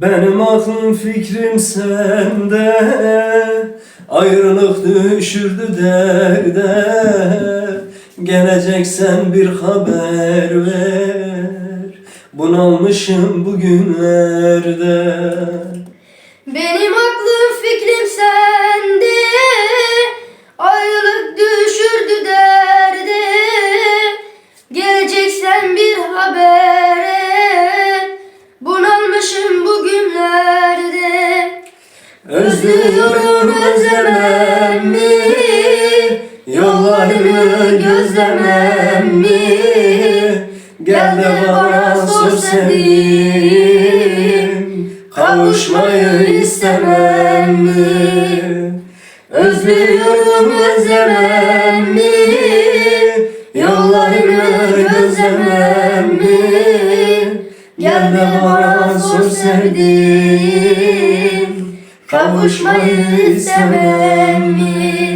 Benim aklım fikrim sende Ayrılık düşürdü derde. Geleceksen bir haber ver Bunalmışım bugünlerde. Benim aklım fikrim sende Ayrılık düşürdü derde. Geleceksen bir Özlüyorum özlemem mi Yollarını gözlemem mi Gel de bana sor sevdiğim. Kavuşmayı istemem mi Özlüyorum özlemem mi Yollarını gözlemem mi Gel de bana sor sevdiğim Kavuşmayı istemem mi